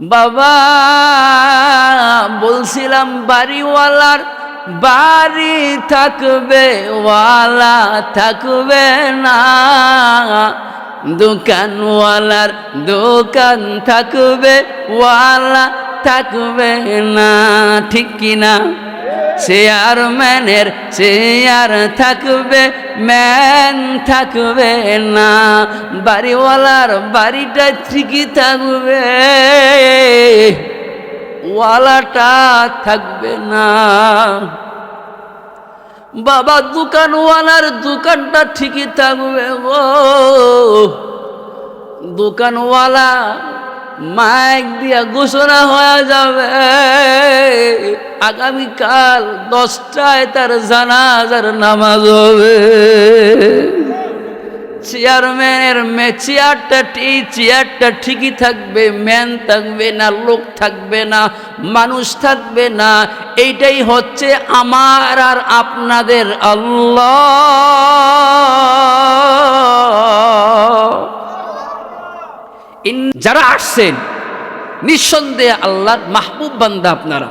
বাবা, বলছিলাম বাড়িওয়ালার বাড়ি থাকবে, ওয়ালা থাকবে না। দোকানওয়ালার দোকান থাকবে, ওয়ালা থাকবে না। ঠিক কিনা? চেয়ারম্যানের চেয়ার থাকবে, ম্যান থাকবে না। বাড়িওয়ালার বাড়িটা ঠিকই থাকবে, ওয়ালাটা থাকবে না। বাবা দোকানওয়ালার দোকানটা ঠিকই থাকবে গো। দোকানওয়ালা মাইক দিয়া ঘোষণা হয়ে যাবে। আগামীকাল দশটায় তার জানাজার নামাজ হবে। চেয়ারম্যানের চেয়ারটা এই চেয়ারটা ঠিকই থাকবে ম্যান থাকবে না, লোক থাকবে না, মানুষ থাকবে না। এইটাই হচ্ছে আমার আর আপনাদের আল্লাহ। যারা আসছেন, নিঃসন্দেহে আল্লাহর মাহবুব বান্দা আপনারা।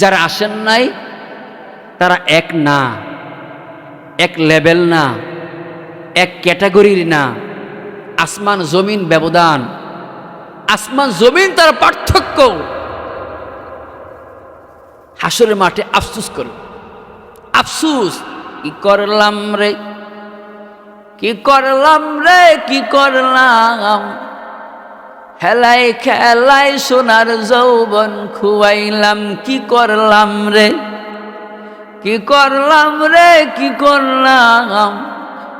যারা আসেন নাই, তারা এক না, এক লেভেল না, এক ক্যাটাগরির না। আসমান, জমিন, ব্যবধান। আসমান, জমিন তার পার্থক্য। হাসরের মাঠে আফসুস করে আফসুস, কি করলাম রে? কি করলাম রে, কি করলাম? হেলাই খেলাই সোনার যৌবন খুয়াইলাম, কি করলাম রে? কি করলাম রে, কি করলাম?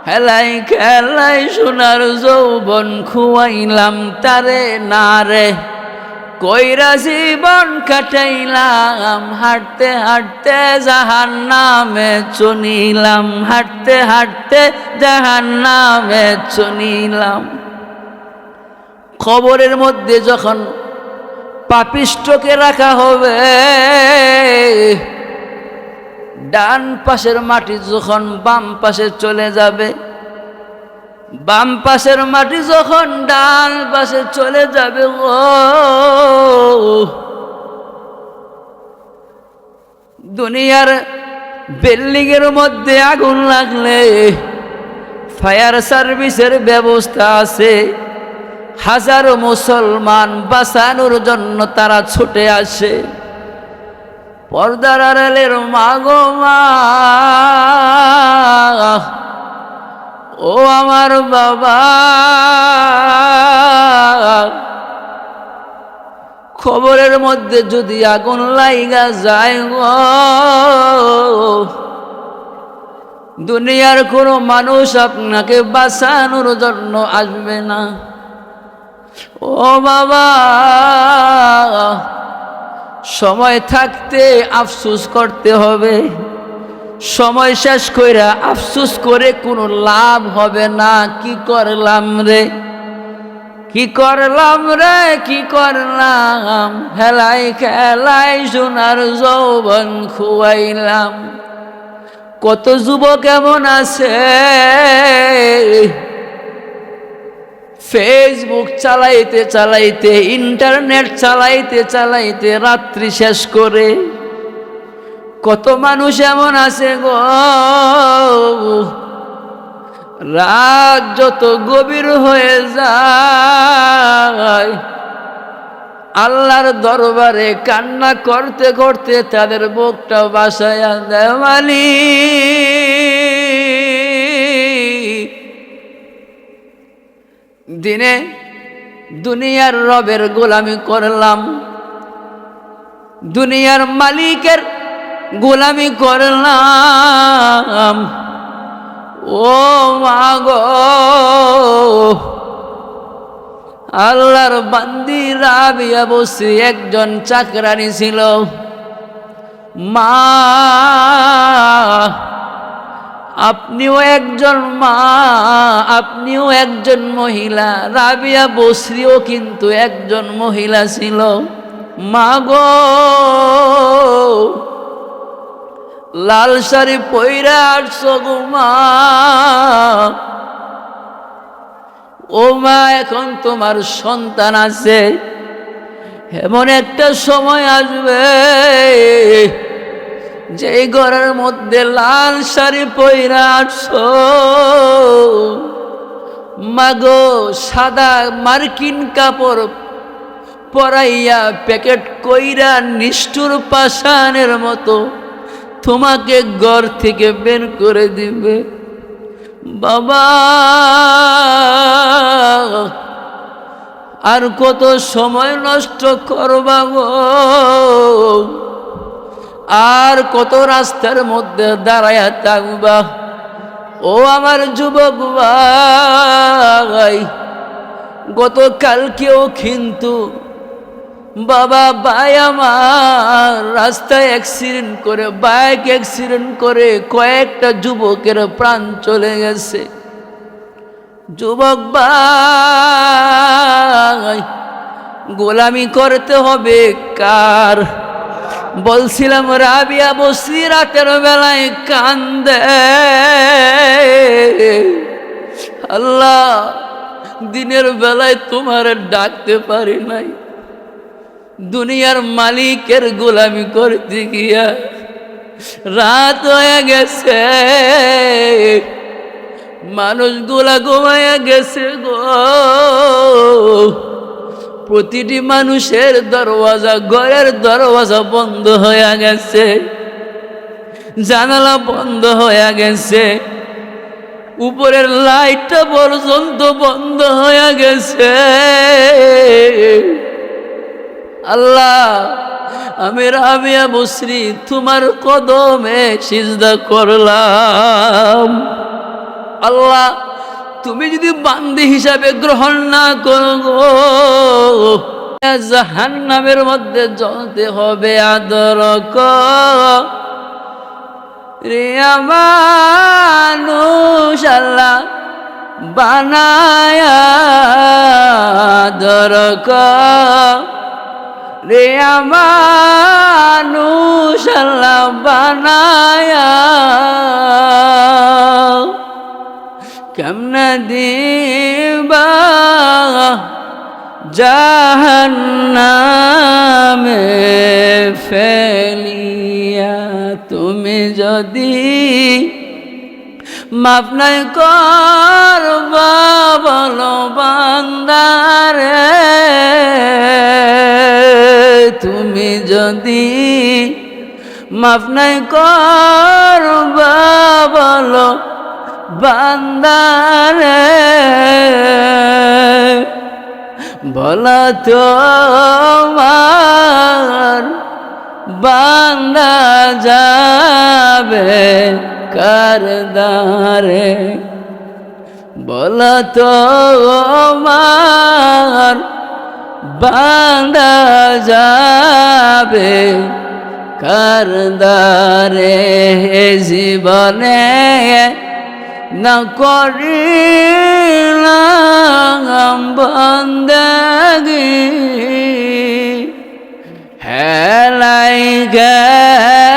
হেলাই খেলাই সোনার যৌবন খুয়াইলাম, তারে না রে। কইরা জীবন কাটাইলাম, হাঁটতে হাঁটতে জাহান নামে চনিলাম হাঁটতে হাঁটতে জাহান নামে চনিলাম খবরের মধ্যে যখন পাপিষ্টকে রাখা হবে, ডান পাশের মাটি যখন বাম পাশে চলে যাবে বাম পাশের মাটি যখন ডান পাশে চলে যাবে ও দুনিয়ার বিল্ডিং এর মধ্যে আগুন লাগলে, ফায়ার সার্ভিসের ব্যবস্থা আছে। হাজারো মুসলমান বাঁচানোর জন্য তারা ছুটে আসে। পর্দার আড়ালের মাগো মা। ও আমার বাবা, খবরের মধ্যে যদি আগুন লাইগা যায় গো, দুনিয়ার কোনো মানুষ আপনাকে বাঁচানোর জন্য আসবে না। ও বাবা, সময় থাকতে আফসুস করতে হবে। সময় শেষ কইরা আফসুস করে কোনো লাভ হবে না। কি করলাম রে? কি করলাম রে? কি করলাম? হেলাই খেলাই সোনার যৌবন খুয়াইলাম। কত যুবক এমন আছে। ফেসবুক চালাইতে চালাইতে ইন্টারনেট চালাইতে চালাইতে রাত্রি শেষ করে কত মানুষ এমন আছে গো। রাত যত গভীর হয়ে যায়, আল্লাহর দরবারে কান্না করতে করতে তাদের বুকটা বাসায় মালিক দিনে দুনিয়ার রবের গোলামি করলাম, দুনিয়ার মালিকের গোলামি করলাম। ও মাগো আল্লাহর বান্দি রাবিয়া বসে একজন চাকরানি ছিল। মা, আপনিও একজন মা, আপনিও একজন মহিলা। রাবিয়া বসরিও কিন্তু একজন মহিলা ছিল। মা গো লাল শাড়ি পইরা আসছো ও মা, এখন তোমার সন্তান আছে। এমন একটা সময় আসবে যে ঘরের মধ্যে লাল শাড়ি পইরা আছো মাগো সাদা মার্কিন কাপড় পরাইয়া প্যাকেট কইরা নিষ্ঠুর পাষাণের মতো তোমাকে ঘর থেকে বের করে দিবে। বাবা, আর কত সময় নষ্ট করবা গো? আর কত রাস্তার মধ্যে দাঁড়ায়া থাকবা? ও আমার যুবক ভাই, গতকালকেও কিন্তু বাবা, ভাই আমার, রাস্তায় অ্যাক্সিডেন্ট করে বাইক অ্যাক্সিডেন্ট করে কয়েকটা যুবকের প্রাণ চলে গেছে। যুবক ভাই, গোলামি করতে হবে কার? বলছিলাম, রাবিয়া বসি রাতের বেলায় কান্দে। আল্লাহ, দিনের বেলায় তোমার ডাকতে পারি নাই। দুনিয়ার মালিকের গোলামি করতে গিয়া রাত হয়ে গেছে। মানুষগুলা ঘুমাইয়া গেছে গো। প্রতিটি মানুষের দরওয়াজা, ঘরের দরওয়াজা বন্ধ হয়ে গেছে। জানালা বন্ধ হয়ে গেছে। উপরের লাইটটা পর্যন্ত বন্ধ হয়ে গেছে। আল্লাহ, আমি রাবিয়া বসরি তোমার কদমে সিজদা করলাম। আল্লাহ, তুমি যদি বান্দি হিসাবে গ্রহণ না করো গো জাহান্নামের মধ্যে জ্বলতে হবে আদর রে মানুষ, আল্লাহ, বানায়া আদর রে মানুষ আল্লাহ বানায়া। কেমন দিবা জাহান্নামে ফেলিয়া? তুমি যদি মাপ নাই করবা বলো তুমি যদি মাফ নাই করবা বলো বান্দারে বলা তোমার বান্দা যাবে। কারদারে বলা তোমার বান্দা যাবে কারদারে জীবনে? না করিলাম বন্দগি হেলাই গেলাই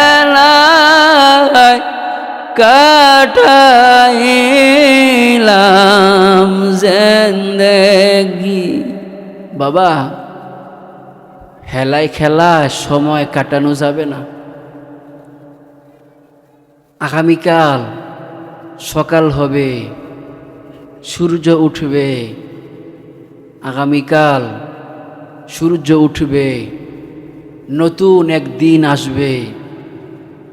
কাটাইলাম জেন্দেগি। বাবা, হেলাই খেলা সময় কাটানো যাবে না। আগামীকাল সকাল হবে, সূর্য উঠবে। আগামীকাল সূর্য উঠবে, নতুন একদিন আসবে।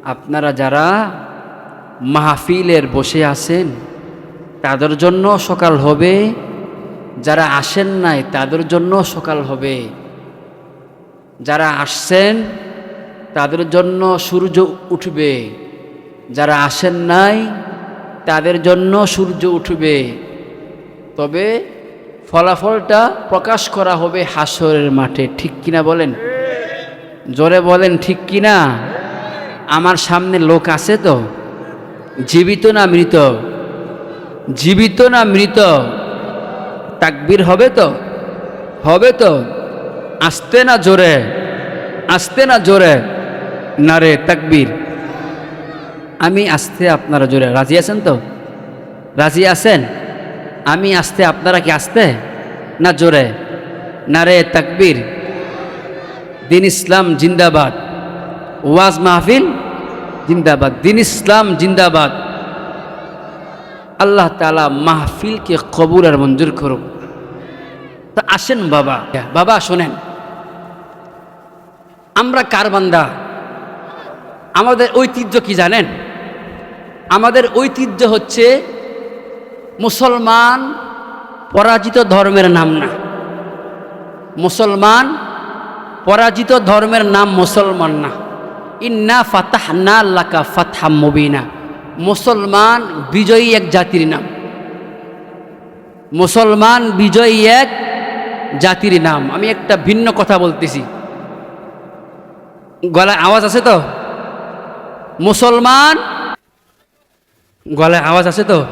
আপনারা যারা মাহফিলের বসে আছেন, তাদের জন্য সকাল হবে। যারা আসেন নাই, তাদের জন্য সকাল হবে। যারা আসছেন, তাদের জন্য সূর্য উঠবে। যারা আসেন নাই, তাদের জন্য সূর্য উঠবে। তবে ফলাফলটা প্রকাশ করা হবে হাসরের মাঠে, ঠিক কিনা বলেন? জোরে বলেন, ঠিক কিনা? আমার সামনে লোক আছে তো? জীবিত না মৃত? জীবিত না মৃত? তাকবির হবে তো? হবে তো? আসতে না জোরে? আসতে না জোরে? না রে, তাকবির। আমি আসতে আপনারা জোরে। রাজি আছেন তো? রাজি আছেন? আমি আসতে, আপনারা কি আসতে? না জোরে? না রে, তাকবির। দিন ইসলাম জিন্দাবাদ। ওয়াজ মাহফিল জিন্দাবাদ, দিন ইসলাম জিন্দাবাদ। আল্লাহ তালা মাহফিলকে কবুল আর মঞ্জুর করুক। তা আসেন বাবা। বাবা, শোনেন। আমরা কার বান্দা? আমাদের ঐতিহ্য কি জানেন? আমাদের ঐতিহ্য হচ্ছে মুসলমান পরাজিত ধর্মের নাম না। মুসলমান পরাজিত ধর্মের নাম মুসলমান না। ইন্না ফাতাহ না লাকা ফাতহা মুবিনা। মুসলমান বিজয়ী এক জাতির নাম। মুসলমান বিজয়ী এক জাতির নাম। আমি একটা ভিন্ন কথা বলতেছি। গলায় আওয়াজ আছে তো? মুসলমান গলায় আওয়াজ আছে তো?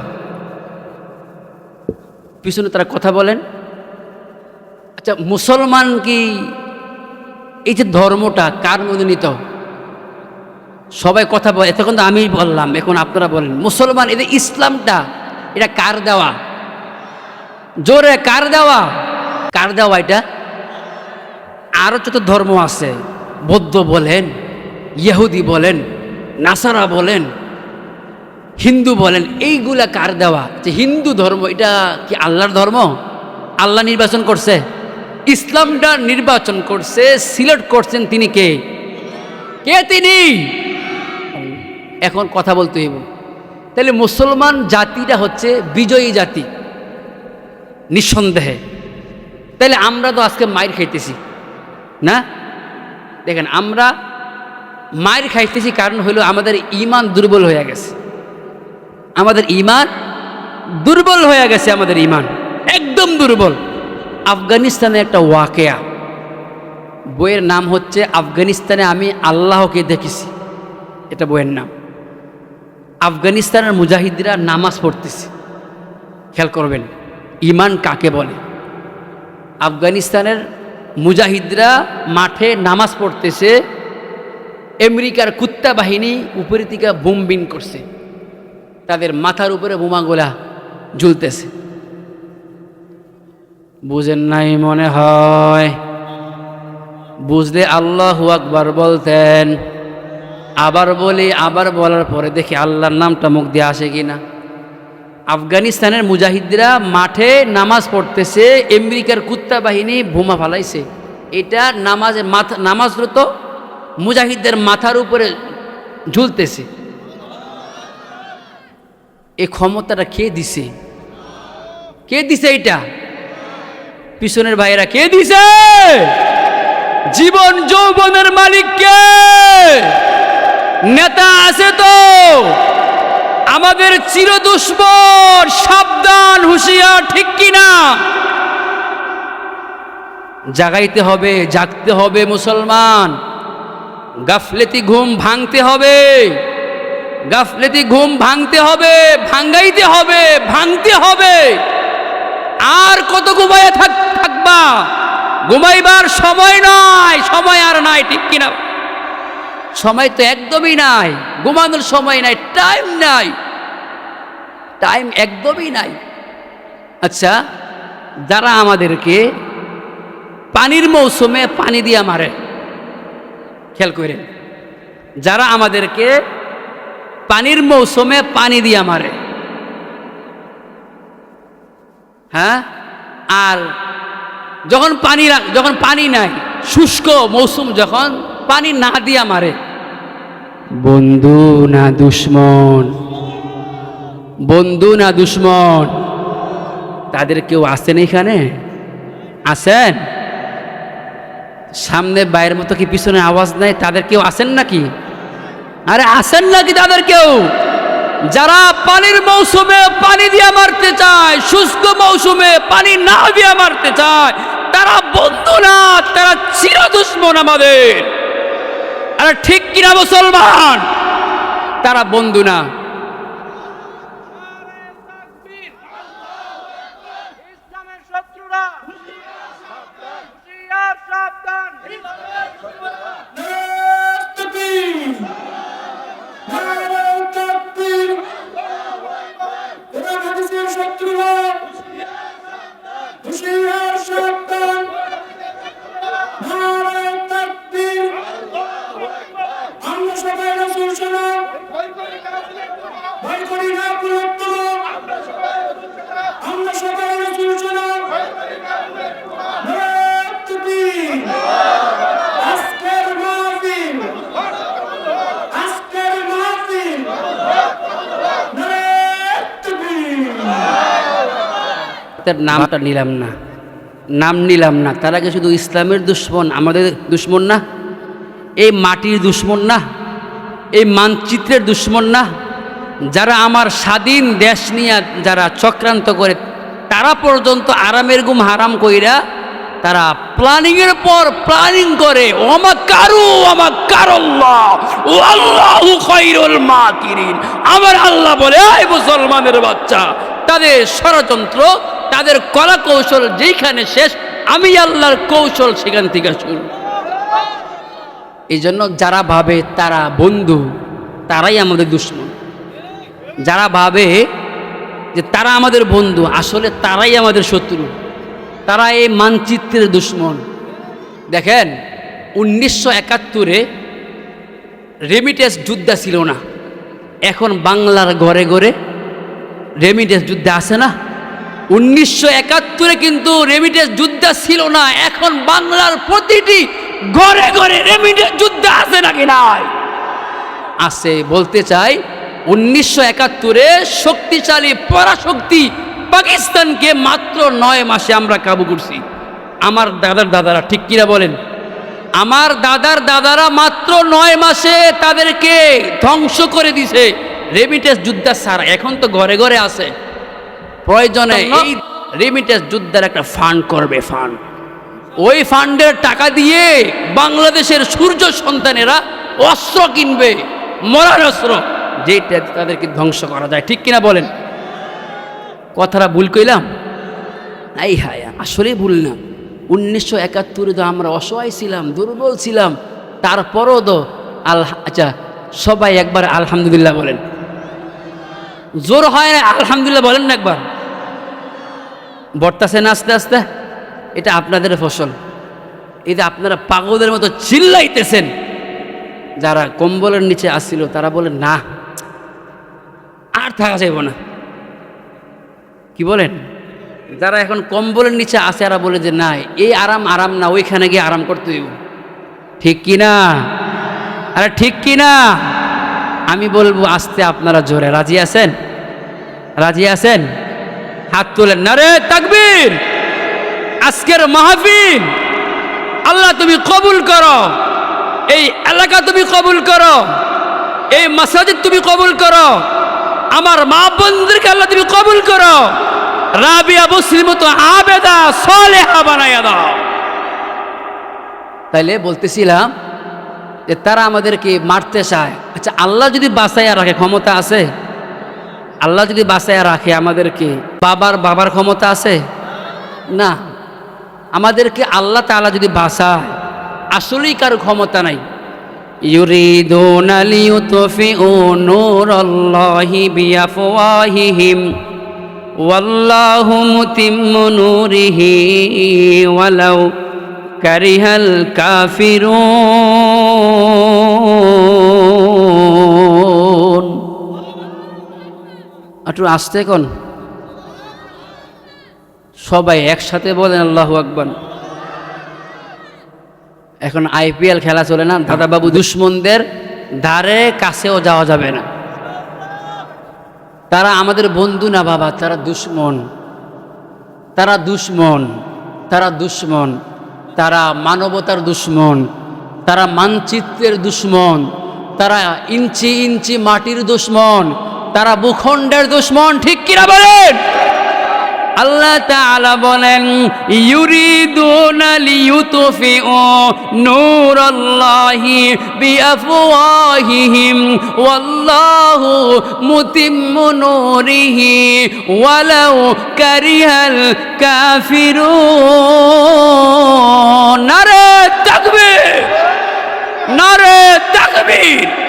পিছনে তারা কথা বলেন। আচ্ছা মুসলমান কি এই যে ধর্মটা কার মধ্যে নিত সবাই কথা বলে এতক্ষণ তো আমি বললাম, এখন আপনারা বলেন, মুসলমান এদের ইসলামটা, এটা কার দেওয়া? জোরে, কার দেওয়া? কার দেওয়া এটা? আরও যত ধর্ম আছে, বৌদ্ধ বলেন, ইহুদি বলেন, নাসারা বলেন, হিন্দু বলেন, এইগুলা কার দেওয়া? যে হিন্দু ধর্ম, এটা কি আল্লাহর ধর্ম? আল্লাহ নির্বাচন করছে, ইসলামটা নির্বাচন করছে, সিলেক্ট করছেন তিনি কে? কে তিনি? এখন কথা বলতে হইব। তাহলে মুসলমান জাতিটা হচ্ছে বিজয়ী জাতি। নিঃসন্দেহে। তাহলে আমরা তো আজকে মায়ের খাইতেছি, না? দেখেন, আমরা মায়ের খাইতেছি কারণ হলো আমাদের ইমান দুর্বল হয়ে গেছে। আমাদের ইমান দুর্বল হয়ে গেছে আমাদের ইমান একদম দুর্বল। আফগানিস্তানে একটা ওয়াকেয়া। বইয়ের নাম হচ্ছে, আফগানিস্তানে আমি আল্লাহকে দেখেছি। এটা বইয়ের নাম। আফগানিস্তানের মুজাহিদরা নামাজ পড়তেছে। খেয়াল করবেন ইমান কাকে বলে? আফগানিস্তানের মুজাহিদরা মাঠে নামাজ পড়তেছে, আমেরিকার কুত্তা বাহিনী উপরে থেকে বোমবিন করছে। তাদের মাথার উপরে বোমাগুলা ঝুলতেছে বুঝেন নাই মনে হয়? বুঝলে আল্লাহ আকবার বলতেন আবার বলি, আবার বলার পরে দেখি আল্লাহর নামটা মুখ দিয়ে আসে কিনা। আফগানিস্তানের মুজাহিদরা মাঠে নামাজ পড়তেছে, আমেরিকার কুত্তা বাহিনী বোমা ফালাইছে। এটা নামাজে মাথা, নামাজরত মুজাহিদদের মাথার উপরে ঝুলতেছে। এই ক্ষমতাটা কে দিছে? কে দিছে এটা? পিছনের ভাইয়েরা, কে দিছে? জীবন যৌবনের মালিক কে নেতা আছে তো। আমাদের চির চিরদুশ্মন সাবধান, হুঁশিয়ার, ঠিক কিনা? জাগাইতে হবে, জাগতে হবে মুসলমান। গাফলেতি ঘুম ভাঙতে হবে। গাফলেতি ঘুম ভাঙতে হবে, ভাঙ্গাইতে হবে, ভাঙতে হবে। আর কত ঘুমাইয়া থাক, থাকবা? ঘুমাইবার সময় নয় সময় আর নাই, ঠিক কিনা? সময় তো একদমই নাই, ঘুমানোর সময় নাই টাইম নাই। টাইম একদমই নাই। আচ্ছা যারা আমাদেরকে পানির মৌসুমে পানি দিয়া মারে, খেয়াল করেন, যারা আমাদেরকে পানির মৌসুমে পানি দিয়া মারে হ্যাঁ? আর যখন পানি যখন পানি নাই, শুষ্ক মৌসুম যখন পানি না দিয়া মারে। বন্ধু না দুশ্মন? বন্ধু না দুশ্মন? তাদের কেউ আসেন এখানে? আসেন সামনে বাইরের মতো কি পিছনে আওয়াজ নাই? তাদের কেউ আসেন নাকি? আরে আসেন নাকি তাদের কেউ? যারা পানির মৌসুমে পানি দিয়ে মারতে চায়, শুষ্ক মৌসুমে পানি না দিয়ে মারতে চায়, তারা বন্ধু না, তারা চির দুশ্মন আমাদের। আরে ঠিক কিনা মুসলমান? তারা বন্ধু না ইসলামের শত্রুরা হুঁশিয়ার সাবধান হুশিয়ার সাবধান ভারত তার নামটা নিলাম না। নাম নিলাম না। তার আগে শুধু ইসলামের দুশ্মন, আমাদের দুশ্মন না, এই মাটির দুশ্মন না, এই মানচিত্রের দুশ্মন না, যারা আমার স্বাধীন দেশ নিয়ে যারা চক্রান্ত করে, তারা পর্যন্ত আরামের গুম হারাম কইরা তারা প্ল্যানিং এর পর প্ল্যানিং করে আল্লাহু মাকিরিন। আমার আল্লাহ বলে, আয় মুসলমানের বাচ্চা, তাদের ষড়যন্ত্র তাদের কলা কৌশল যেইখানে শেষ, আমি আল্লাহর কৌশল সেখান থেকে শুরু। এই জন্য যারা ভাবে তারা বন্ধু, তারাই আমাদের দুশ্মন। যারা ভাবে যে তারা আমাদের বন্ধু, আসলে তারাই আমাদের শত্রু। তারা এই মানচিত্রের দুশ্মন। দেখেন, উনিশশো একাত্তরে রেমিটেন্স যুদ্ধা ছিল না। এখন বাংলার ঘরে ঘরে রেমিটেন্স যুদ্ধে আসে না? উনিশশো একাত্তরে কিন্তু রেমিটেন্স যুদ্ধ ছিল না, এখন বাংলার প্রতিটি ঘরে ঘরে রেমিটেন্স যুদ্ধ আছে নাকি নাই? আছে, বলতে চাই, উনিশশো একাত্তরে শক্তিশালী পরাশক্তি পাকিস্তানকে মাত্র নয় মাসে আমরা কাবু করছি। আমার দাদার দাদারা, ঠিক কিনা বলেন? আমার দাদার দাদারা মাত্র নয় মাসে তাদেরকে ধ্বংস করে দিছে। রেমিটেন্স যুদ্ধা সারা এখন তো ঘরে ঘরে আছে। প্রয়োজনে এই রেমিটেন্স যুদ্ধের একটা ফান্ড করবে ফান্ড ওই ফান্ডের টাকা দিয়ে বাংলাদেশের সূর্য সন্তানেরা অস্ত্র কিনবে মরার অস্ত্র। যেটা তাদেরকে ধ্বংস করা যায় ঠিক কিনা বলেন? কথাটা ভুল কইলাম? এই হায় আসলেই ভুল না। উনিশশো একাত্তরে তো আমরা অসহায় ছিলাম দুর্বল ছিলাম। তারপরও তো আল্লাহ আচ্ছা সবাই একবার আলহামদুলিল্লাহ বলেন। জোর হয় আলহামদুলিল্লাহ বলেন না একবার। বর্তাছেন আস্তে আস্তে? এটা আপনাদের ফসল। এটা আপনারা পাগলের মতো চিল্লাইতেছেন, যারা কম্বলের নিচে আসছিল, তারা বলে, না, আর থাকা যাইব না। কি বলেন? যারা এখন কম্বলের নিচে আসে এরা বলে যে, না, এই আরাম আরাম না, ওইখানে গিয়ে আরাম করতে হইব। ঠিক কি না? আরে ঠিক কি না? আমি বলব, আসতে আপনারা জোরে। রাজি আছেন? রাজি আছেন? হাত তোলেন। না রে তাকবীর। আজকের মাহফিল, আল্লাহ তুমি কবুল করো। এই এলাকা তুমি কবুল করো। এই মাসাজিদ তুমি কবুল করো। আমার মা বোনদেরকে আল্লাহ তুমি কবুল করো। রাবিয়া মুসলিম তো আবেদা সলেহা বানাইয়া দাও। তাইলে বলতেছিলাম যে তারা আমাদেরকে মারতে চায়। আচ্ছা আল্লাহ যদি বাঁচাইয়া রাখে, ক্ষমতা আছে? আল্লাহ যদি বাঁচাইয়া রাখে আমাদেরকে বাবার বাবার ক্ষমতা আছে না আমাদেরকে আল্লাহ তাআলা যদি বাঁচায় আসলেই কারো ক্ষমতা নাই يريدون ليطفئوا نور الله بأفواههم والله متم نوره ولو كره الكافرون একটু আসতে কোন সবাই একসাথে বলেন, আল্লাহ আকবর। এখন আইপিএল খেলা চলে না? দাদাবাবু দুশ্মনদের ধারে কাছেও যাওয়া যাবে না। তারা আমাদের বন্ধু না বাবা, তারা দুশ্মন। তারা দুশ্মন তারা দুশ্মন। তারা মানবতার দুশ্মন, তারা মানচিত্রের দুশ্মন। তারা ইঞ্চি ইঞ্চি মাটির দুশ্মন। তারা ভূখণ্ডের দুশ্মন, ঠিক কিনা বলেন? আল্লাহ তাআলা বলেন, ইউরিদুনা লিইউতফিউ নূরাল্লাহি বিআফওয়াহিহিম, ওয়াল্লাহু মুতিম্মু নূরিহি ওয়ালাউ কারিহাল কাফিরুন। নারে তাকবীর! নারে তাকবীর!